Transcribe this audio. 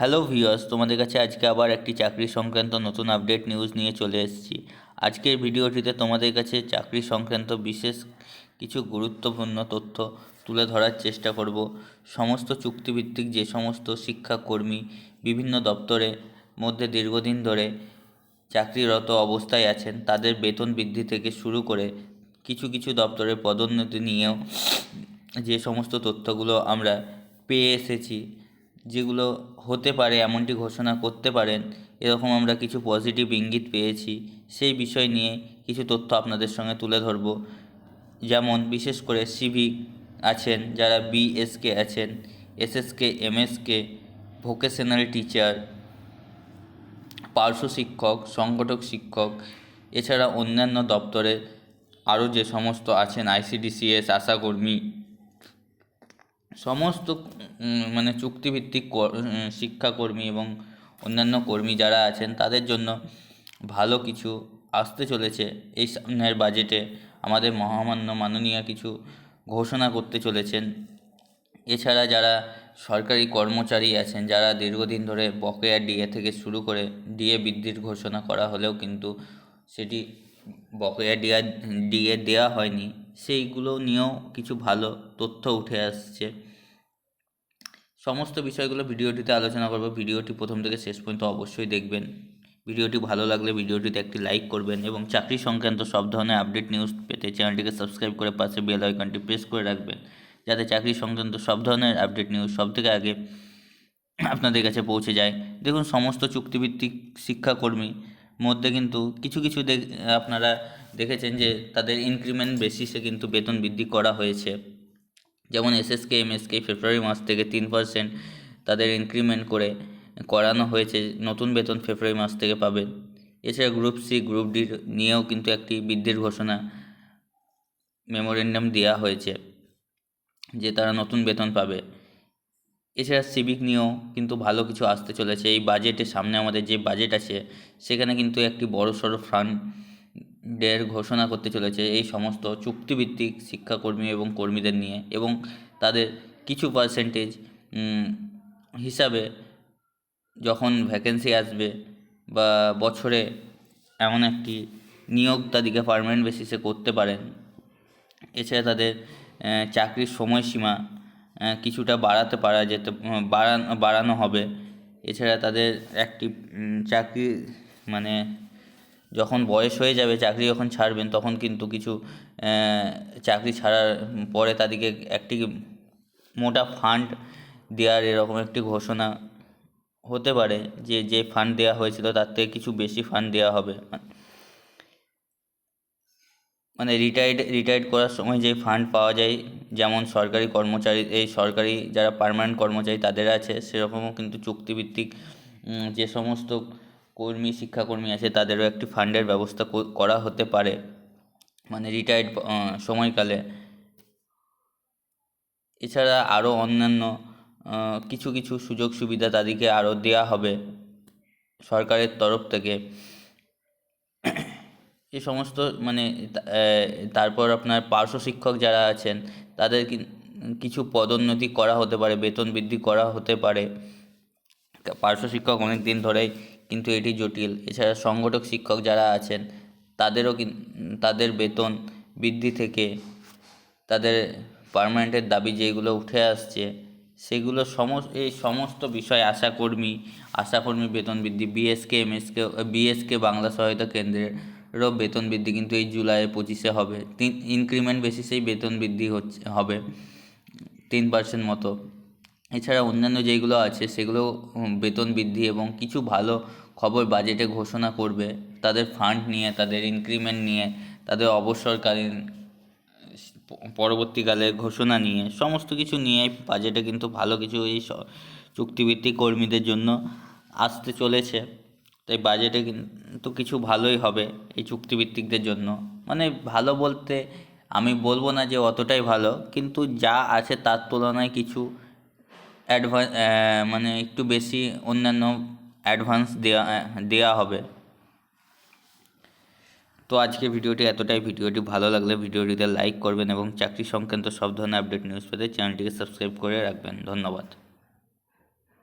Hello viewers তোমাদের কাছে আজকে আবার একটি চাকরি সংক্রান্ত নতুন আপডেট নিউজ নিয়ে চলে এসেছি। আজকের ভিডিওটিতে তোমাদের কাছে চাকরি সংক্রান্ত বিশেষ কিছু গুরুত্বপূর্ণ তথ্য তুলে ধরার চেষ্টা করব। সমস্ত চুক্তিভিত্তিক যে সমস্ত শিক্ষাকর্মী বিভিন্ন দপ্তরে মধ্যে দীর্ঘদিন ধরে চাকরিরত অবস্থায় আছেন, তাদের বেতন বৃদ্ধি থেকে শুরু করে কিছু কিছু দপ্তরের পদোন্নতি নিয়েও যে সমস্ত তথ্যগুলো আমরা পেয়ে এসেছি যেগুলো হতে পারে, এমনটি ঘোষণা করতে পারেন, এরকম আমরা কিছু পজিটিভ ইঙ্গিত পেয়েছি, সেই বিষয় নিয়ে কিছু তথ্য আপনাদের সঙ্গে তুলে ধরব। যেমন, বিশেষ করে সিভিক আছেন, যারা বিএসকে আছেন এসএসকে এমএসকে ভোকেশনাল টিচার পার্শ্ব শিক্ষক, সংগঠক শিক্ষক, এছাড়া অন্যান্য দপ্তরে আরও যে সমস্ত আছেন আইসিডিসিএস আশাকর্মী সমস্ত মানে চুক্তিভিত্তিক শিক্ষাকর্মী এবং অন্যান্য কর্মী যারা আছেন, তাদের জন্য ভালো কিছু আসতে চলেছে এই সামনের বাজেটে। আমাদের মহামান্য মাননীয় কিছু ঘোষণা করতে চলেছেন। এছাড়া যারা সরকারি কর্মচারী আছেন, যারা দীর্ঘদিন ধরে বকেয়া ডিএ থেকে শুরু করে ডিএ বৃদ্ধির ঘোষণা করা হলেও কিন্তু সেটি বকেয়া ডিয়া ডিএ দেওয়া হয়নি। সেইগুলো নিয়েও কিছু ভালো তথ্য উঠে আসছে। সমস্ত বিষয়গুলো ভিডিওটিতে আলোচনা করব। ভিডিওটি প্রথম থেকে শেষ পর্যন্ত অবশ্যই দেখবেন। ভিডিওটি ভালো লাগলে ভিডিওটিতে একটি লাইক করবেন এবং চাকরি সংক্রান্ত সব ধরনের আপডেট নিউজ পেতে চ্যানেলটিকে সাবস্ক্রাইব করে পাশে বেল আইকনটি প্রেস করে রাখবেন। যাতে চাকরি সংক্রান্ত সব ধরনের আপডেট নিউজ সব থেকে আগে আপনাদের কাছে পৌঁছে যায়। দেখুন, সমস্ত চুক্তিভিত্তিক শিক্ষাকর্মী মধ্যে কিন্তু কিছু কিছু আপনারা দেখেছেন যে তাদের ইনক্রিমেন্ট বেসিসে কিন্তু বেতন বৃদ্ধি করা হয়েছে। যেমন এসএসকে এমএসকে ফেব্রুয়ারি মাস থেকে তিন পার্সেন্ট তাদের ইনক্রিমেন্ট করে করানো হয়েছে। নতুন বেতন ফেব্রুয়ারি মাস থেকে পাবেন এছাড়া গ্রুপ সি গ্রুপ ডি নিয়েও কিন্তু একটি বৃদ্ধির ঘোষণা মেমোরেন্ডাম দেওয়া হয়েছে যে তারা নতুন বেতন পাবে। এছাড়া সিভিক নিয়েও কিন্তু ভালো কিছু আসতে চলেছে। এই বাজেটের সামনে আমাদের যে বাজেট আছে, সেখানে কিন্তু একটি বড় সড়ো ফান্ডের ঘোষণা করতে চলেছে এই সমস্ত চুক্তিভিত্তিক শিক্ষাকর্মী এবং কর্মীদের নিয়ে এবং তাদের কিছু পার্সেন্টেজ হিসাবে যখন ভ্যাকেন্সি আসবে বা বছরে এমন একটি নিয়োগ তাদেরকে পার্মানেন্ট বেসিসে করতে পারেন, এছাড়া তাদের চাকরির সময়সীমা কিছুটা বাড়াতে পারা যেতে বাড়ানো বাড়ানো হবে। এছাড়া তাদের একটি চাকরি মানে যখন বয়স হয়ে যাবে, চাকরি যখন ছাড়বেন, তখন কিন্তু কিছু চাকরি ছাড়ার পরে তাদেরকে একটি মোটা ফান্ড দেওয়ার এরকম একটি ঘোষণা হতে পারে যে যে ফান্ড দেওয়া হয়েছিল, তার থেকে কিছু বেশি ফান্ড দেওয়া হবে। মানে রিটায়ার্ড রিটায়ার্ড করার সময় যে ফান্ড পাওয়া যায়, যেমন সরকারি কর্মচারী, এই সরকারি যারা পার্মানেন্ট কর্মচারী তাদের আছে, সেরকমও কিন্তু চুক্তিভিত্তিক যে সমস্ত কর্মী, শিক্ষাকর্মী আছে, তাদেরও একটি ফান্ডের ব্যবস্থা করা হতে পারে মানে রিটায়ার্ড সময়কালে। এছাড়া আরও অন্যান্য কিছু কিছু সুযোগ সুবিধা তাদেরকে আরও দেওয়া হবে, সরকারের তরফ থেকে। এই সমস্ত মানে তারপর আপনার পার্শ্ব শিক্ষক যারা আছেন, তাদের কিছু পদোন্নতি করা হতে পারে, বেতন বৃদ্ধি করা হতে পারে। পার্শ্ব শিক্ষক অনেক দিন ধরেই কিন্তু এটি জটিল। এছাড়া সংগঠক শিক্ষক যারা আছেন, তাদেরও তাদের বেতন বৃদ্ধি থেকে তাদের পার্মানেন্টের দাবি যেগুলো উঠে আসছে, সেগুলো সমস্ত এই সমস্ত বিষয় আশাকর্মী আশাকর্মী বেতন বৃদ্ধি বিএসকে এমএসকে বিএসকে বাংলা সহায়তা কেন্দ্রেরও বেতন বৃদ্ধি কিন্তু এই জুলাই পঁচিশে হবে। তিন ইনক্রিমেন্ট বেসিসেই বেতন বৃদ্ধি হচ্ছে, হবে তিন পার্সেন্ট মতো। এছাড়া অন্যান্য যেগুলো আছে সেগুলো বেতন বৃদ্ধি এবং কিছু ভালো খবর বাজেটে ঘোষণা করবে। তাদের ফান্ড নিয়ে, তাদের ইনক্রিমেন্ট নিয়ে, তাদের অবসরকালীন পরবর্তীকালে ঘোষণা নিয়ে, সমস্ত কিছু নিয়ে বাজেটে কিন্তু ভালো কিছু এই চুক্তিভিত্তিক কর্মীদের জন্য আসতে চলেছে। তাই বাজেটে কিন্তু কিছু ভালোই হবে এই চুক্তিভিত্তিকদের জন্য। মানে ভালো বলতে আমি বলব না যে অতটাই ভালো, কিন্তু যা আছে তার তুলনায় কিছু অ্যাডভান্স মানে একটু বেশি অন্যান্য অ্যাডভান্স দেওয়া দেওয়া হবে। তো আজকে ভিডিওটি এতটাই। ভিডিওটি ভালো লাগলে ভিডিওটিতে লাইক করবেন এবং চাকরি সংক্রান্ত সব ধরনের আপডেট নিউজ পেতে চ্যানেলটিকে সাবস্ক্রাইব করে রাখবেন। ধন্যবাদ।